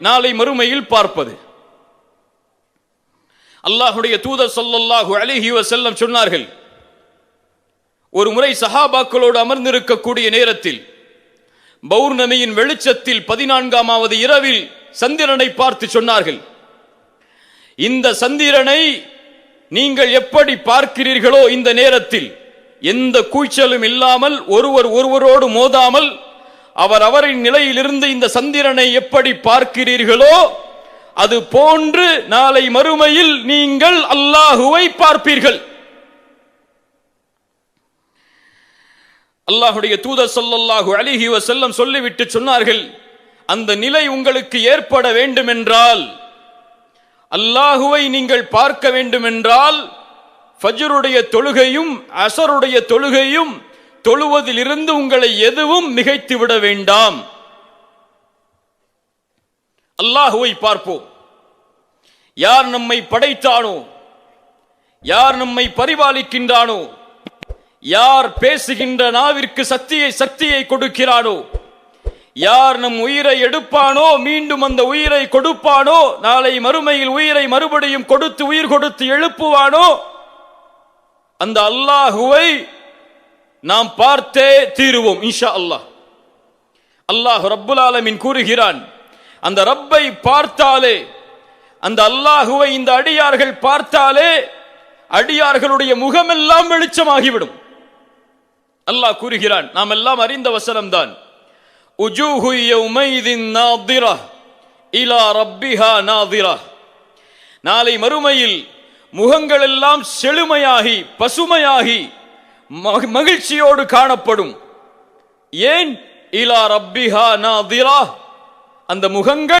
நாளை மறுமையில் பார்ப்பது. அல்லாஹுடைய தூதர் சொல்லல்லாஹு அலிஹி செல்லம் சொன்னார்கள் ஒரு முறை சஹாபாக்களோடு அமர்ந்திருக்கக்கூடிய நேரத்தில் பௌர்ணமியின் வெளிச்சத்தில் பதினான்காமாவது இரவில் சந்திரனை பார்த்து சொன்னார்கள். இந்த சந்திரனை நீங்கள் எப்படி பார்க்கிறீர்களோ இந்த நேரத்தில் எந்த கூச்சலும் இல்லாமல் ஒருவர் ஒருவரோடு மோதாமல் அவர் அவரின் நிலையிலிருந்து இந்த சந்திரனை எப்படி பார்க்கிறீர்களோ அது போன்று நாளை மறுமையில் நீங்கள் அல்லாஹுவை பார்ப்பீர்கள். அல்லாஹுடைய தூதர் சொல்லல்லாஹு அலிஹி செல்லம் சொல்லிவிட்டு சொன்னார்கள் அந்த நிலை உங்களுக்கு ஏற்பட வேண்டுமென்றால் அல்லாஹுவை நீங்கள் பார்க்க வேண்டுமென்றால் ஃபஜ்ருடைய தொழுகையும் அசருடைய தொழுகையும் தொழுவதிலிருந்து உங்களை எதுவும் மிகைத்து விட வேண்டாம். அல்லாஹுவை பார்ப்போம். யார் நம்மை படைத்தானோ யார் நம்மை பரிபாலிக்கின்றானோ யார் பேசுகின்ற நாவிற்கு சக்தியை சக்தியை கொடுக்கிறானோ யார் நம் உயிரை எடுப்பானோ மீண்டும் அந்த உயிரை கொடுப்பானோ நாளை மறுமையில் உயிரை மறுபடியும் கொடுத்து உயிர் கொடுத்து எழுப்புவானோ அந்த அல்லாஹுவை நாம் பார்த்தே தீருவோம் இன்ஷா அல்லாஹ் அல்லாஹ் ரப்புல் கூறுகிறான் அந்த ரப்பை பார்த்தாலே அந்த அல்லாஹுவை இந்த அடியார்கள் பார்த்தாலே அடியார்களுடைய முகமெல்லாம் வெளிச்சமாகிவிடும். அல்லாஹ் கூறுகிறான் நாம் எல்லாம் அறிந்த வசனம்தான். உஜூஹு யௌமைதின் நாதிரா இலா ரப்பிஹா நாதிரா. நாளை மறுமையில் முகங்கள் எல்லாம் செழுமையாகி பசுமையாகி மகிழ்ச்சியோடு காணப்படும். ஏன்? இலா ரப்பிஹா நாதிரா. அந்த முகங்கள்